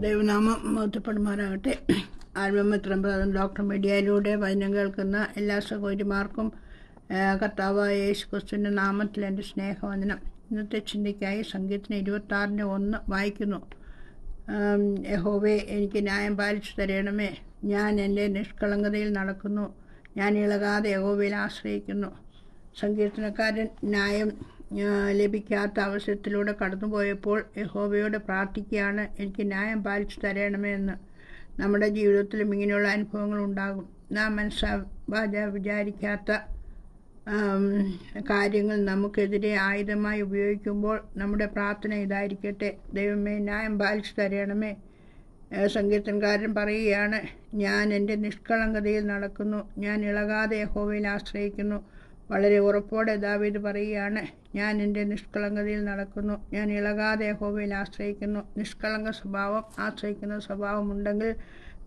മഹത്വപ്പെടുമാറാകട്ടെ ആത്മമിത്രം brother doctor മീഡിയയിലൂടെ വചനം കേൾക്കുന്ന എല്ലാ സഹോദരിമാർക്കും കർത്താവായ യേശു ക്രിസ്തുവിന്റെ നാമത്തിൽ എന്റെ സ്നേഹവചനം ഇന്നത്തെ ചിന്തയ്ക്കായി സംഗീതത്തിന് ഇരുപത്താറിന് ഒന്ന് വായിക്കുന്നു. യഹോവെ എനിക്ക് ന്യായം പാലിച്ചു തരണമേ. ഞാൻ എന്റെ നിഷ്കളങ്കതയിൽ നടക്കുന്നു. ഞാൻ ഇളകാതെ യഹോവയിൽ ആശ്രയിക്കുന്നു. സങ്കീർത്തനക്കാരൻ ന്യായം ലഭിക്കാത്ത അവസരത്തിലൂടെ കടന്നുപോയപ്പോൾ യഹോബയോട് പ്രാർത്ഥിക്കുകയാണ് എനിക്ക് ന്യായം പാലിച്ചു തരണമേ എന്ന്. നമ്മുടെ ജീവിതത്തിലും ഇങ്ങനെയുള്ള അനുഭവങ്ങൾ ഉണ്ടാകും. നാം മനസ്സാവാജ വിചാരിക്കാത്ത കാര്യങ്ങൾ നമുക്കെതിരെ ആയുധമായി ഉപയോഗിക്കുമ്പോൾ നമ്മുടെ പ്രാർത്ഥന ഇതായിരിക്കട്ടെ. ദൈവമേ ന്യായം പാലിച്ചു തരണമേ സങ്കീർത്തനക്കാരൻ പറയുകയാണ്. ഞാൻ എന്റെ നിഷ്കളങ്കതയിൽ നടക്കുന്നു. ഞാൻ ഇളകാതെ യഹോവയിൽ ആശ്രയിക്കുന്നു. വളരെ ഉറപ്പോടെ ദാവീദ് പറയുകയാണ് ഞാൻ എന്റെ നിഷ്കളങ്കതയിൽ നടക്കുന്നു. ഞാൻ ഇളകാതെ യഹോവയിൽ ആശ്രയിക്കുന്നു. നിഷ്കളങ്ക സ്വഭാവം ആശ്രയിക്കുന്ന സ്വഭാവമുണ്ടെങ്കിൽ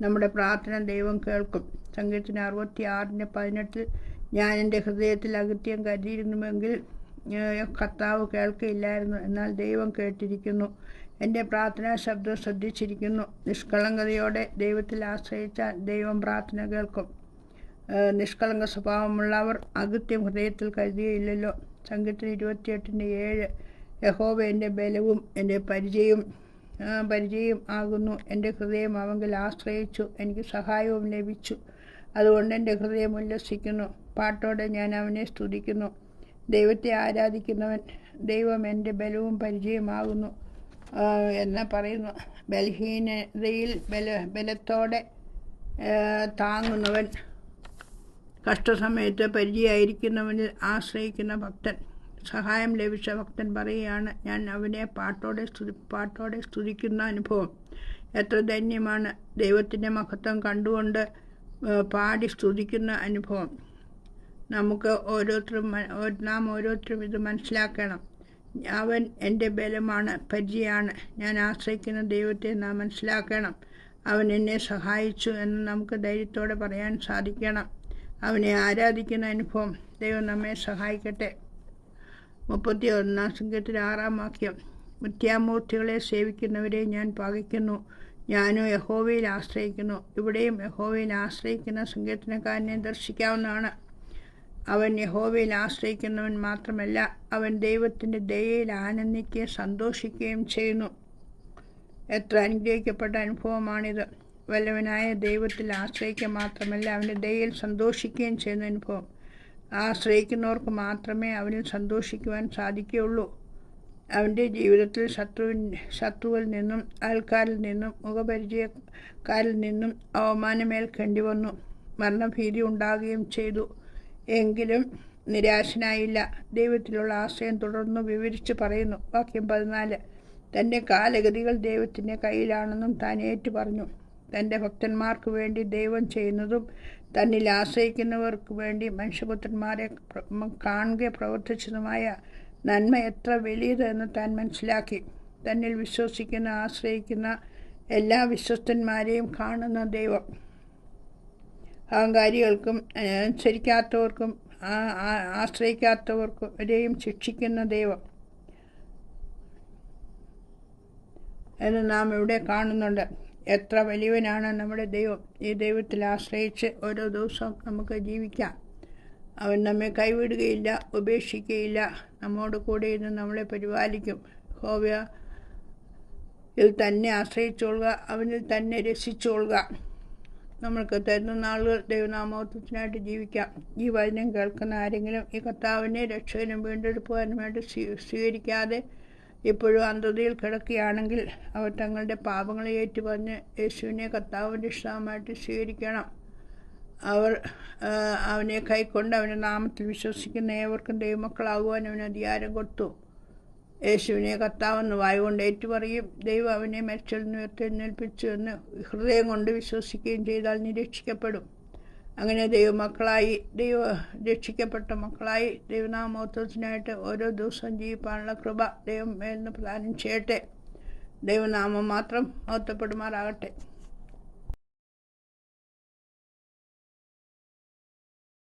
നമ്മുടെ പ്രാർത്ഥന ദൈവം കേൾക്കും. സംഗീതത്തിന് അറുപത്തി ആറിന്റെ പതിനെട്ടിൽ ഞാൻ എന്റെ ഹൃദയത്തിൽ അകൃത്യം കരുതിയിരുന്നുവെങ്കിൽ കർത്താവ് കേൾക്കില്ലായിരുന്നു എന്നാൽ ദൈവം കേട്ടിരിക്കുന്നു. എന്റെ പ്രാർത്ഥനാ ശബ്ദം ശ്രദ്ധിച്ചിരിക്കുന്നു. നിഷ്കളങ്കതയോടെ ദൈവത്തിൽ ആശ്രയിച്ചാൽ ദൈവം പ്രാർത്ഥന കേൾക്കും. നിഷ്കളങ്ക സ്വഭാവമുള്ളവർ അകൃത്യം ഹൃദയത്തിൽ കരുതിയില്ലല്ലോ. സംഘത്തിന് ഇരുപത്തിയെട്ടിന്റെ ഏഴ് യഹോവ എന്റെ ബലവും എന്റെ പരിചയവും പരിചയം ആകുന്നു. എന്റെ ഹൃദയം അവങ്കിൽ ആശ്രയിച്ചു. എനിക്ക് സഹായവും ലഭിച്ചു. അതുകൊണ്ട് എന്റെ ഹൃദയം ഉല്ലസിക്കുന്നു. പാട്ടോടെ ഞാൻ അവനെ സ്തുതിക്കുന്നു. ദൈവത്തെ ആരാധിക്കുന്നവൻ ദൈവം എന്റെ ബലവും പരിചയമാകുന്നു എന്ന് പറയുന്നു? ബലഹീനതയിൽ ബല ബലത്തോടെ താങ്ങുന്നവൻ കഷ്ടസമയത്ത് പരിചയമായിരിക്കുന്നവനിൽ ആശ്രയിക്കുന്ന ഭക്തൻ സഹായം ലഭിച്ച ഭക്തൻ പറയുകയാണ് ഞാൻ അവനെ പാട്ടോടെ സ്തുതി പാട്ടോടെ സ്തുതിക്കുന്ന അനുഭവം. എത്ര ധന്യമാണ് ദൈവത്തിന്റെ മഹത്വം കണ്ടുകൊണ്ട് പാടി സ്തുതിക്കുന്ന അനുഭവം. നമുക്ക് ഓരോരുത്തരും നാം ഓരോരുത്തരും ഇത് മനസ്സിലാക്കണം. അവൻ എന്റെ ബലമാണ് പരിചയമാണ്. ഞാൻ ആശ്രയിക്കുന്ന ദൈവത്തെ നാം മനസ്സിലാക്കണം. അവൻ എന്നെ സഹായിച്ചു എന്ന് നമുക്ക് ധൈര്യത്തോടെ പറയാൻ സാധിക്കണം. അവനെ ആരാധിക്കുന്ന അനുഭവം ദൈവം നമ്മെ സഹായിക്കട്ടെ. മുപ്പത്തി ഒന്നാം സംഘത്തിൽ ആറാം വാക്യം. മിഥ്യാമൂർത്തികളെ സേവിക്കുന്നവരെ ഞാൻ പകയ്ക്കുന്നു ഞാനും യഹോവയിൽ ആശ്രയിക്കുന്നു. ഇവിടെയും യഹോവയിൽ ആശ്രയിക്കുന്ന സംഘത്തിനക്കാരനെ ദർശിക്കാവുന്നതാണ്. അവൻ യഹോവയിൽ ആശ്രയിക്കുന്നവൻ മാത്രമല്ല അവൻ ദൈവത്തിന്റെ ദയയിൽ ആനന്ദിക്കുകയും സന്തോഷിക്കുകയും ചെയ്യുന്നു. എത്ര അനുഗ്രഹിക്കപ്പെട്ട അനുഭവമാണിത്. വല്ലവനായ ദൈവത്തിൽ ആശ്രയിക്കുക മാത്രമല്ല അവന്റെ ദയയിൽ സന്തോഷിക്കുകയും ചെയ്യുന്ന അനുഭവം. ആശ്രയിക്കുന്നവർക്ക് മാത്രമേ അവനിൽ സന്തോഷിക്കുവാൻ സാധിക്കുകയുള്ളൂ. അവന്റെ ജീവിതത്തിൽ ശത്രുവിൻ ശത്രുവിൽ നിന്നും ആൾക്കാരിൽ നിന്നും മുഖപരിചയക്കാരിൽ നിന്നും അവമാനമേൽക്കേണ്ടി വന്നു മരണഭീതി ഉണ്ടാകുകയും ചെയ്തു. എങ്കിലും നിരാശനായില്ല. ദൈവത്തിലുള്ള ആശ്രയം തുടർന്നു വിവരിച്ച് പറയുന്നു. വാക്യം പതിനാല്. തന്റെ കാലഗതികൾ ദൈവത്തിന്റെ കയ്യിലാണെന്നും താൻ ഏറ്റു പറഞ്ഞു തന്റെ ഭക്തന്മാർക്ക് വേണ്ടി ദൈവം ചെയ്യുന്നതും തന്നിൽ ആശ്രയിക്കുന്നവർക്ക് വേണ്ടി മനുഷ്യപുത്രന്മാരെ കാണുക പ്രവർത്തിച്ചതുമായ നന്മ എത്ര വലിയതെന്ന് താൻ മനസ്സിലാക്കി. തന്നിൽ വിശ്വസിക്കുന്ന ആശ്രയിക്കുന്ന എല്ലാ വിശ്വസ്തന്മാരെയും കാണുന്ന ദൈവം. അഹങ്കാരികൾക്കും അനുസരിക്കാത്തവർക്കും ആശ്രയിക്കാത്തവർക്കും ശിക്ഷിക്കുന്ന ദൈവം. എന്ന് നാം ഇവിടെ കാണുന്നുണ്ട്. എത്ര വലിയവനാണ് നമ്മുടെ ദൈവം. ഈ ദൈവത്തിൽ ആശ്രയിച്ച് ഓരോ ദിവസവും നമുക്ക് ജീവിക്കാം. അവൻ നമ്മെ കൈവിടുകയില്ല ഉപേക്ഷിക്കുകയില്ല നമ്മോട് കൂടെ ഇന്ന് നമ്മളെ പരിപാലിക്കും. ഹോവ്യ ഇതിൽ തന്നെ ആശ്രയിച്ചോളുക അവനിൽ തന്നെ രസിച്ചോളുക നമ്മൾക്ക് തരുന്ന നാളുകൾ ദൈവനാമോത്വത്തിനായിട്ട് ജീവിക്കാം. ഈ വചനം കേൾക്കുന്ന ആരെങ്കിലും ഈ കർത്താവിനെ രക്ഷകനും വേണ്ടി സ്വീ- സ്വീകരിക്കാതെ ഇപ്പോഴും അന്ധതയിൽ കിടക്കുകയാണെങ്കിൽ അവർ തങ്ങളുടെ പാപങ്ങളെ ഏറ്റുപറഞ്ഞ് യേശുവിനെ കർത്താവിന്റെ ഇഷ്ടമായിട്ട് സ്വീകരിക്കണം. അവർ അവനെ കൈക്കൊണ്ട് അവന്റെ നാമത്തിൽ വിശ്വസിക്കുന്ന ഏവർക്കും ദൈവമക്കളാകുവാൻ അവന് അധികാരം കൊടുത്തു. യേശുവിനെ കർത്താവെന്ന് വായുകൊണ്ട് ഏറ്റുപറയും ദൈവം അവനെ മരിച്ചതിൽ നിന്ന് ഉയർത്തെഴുന്നേൽപ്പിച്ചു എന്ന് ഹൃദയം കൊണ്ട് വിശ്വസിക്കുകയും ചെയ്താൽ നിരീക്ഷിക്കപ്പെടും. അങ്ങനെ ദൈവമക്കളായി ദൈവ രക്ഷിക്കപ്പെട്ട മക്കളായി ദൈവനാമോത്വത്തിനായിട്ട് ഓരോ ദിവസവും ജീവിപ്പാനുള്ള കൃപ ദൈവം എന്ന് പ്രദാനം ചെയ്യട്ടെ. ദൈവനാമം മാത്രം മഹത്വപ്പെടുമാറാകട്ടെ.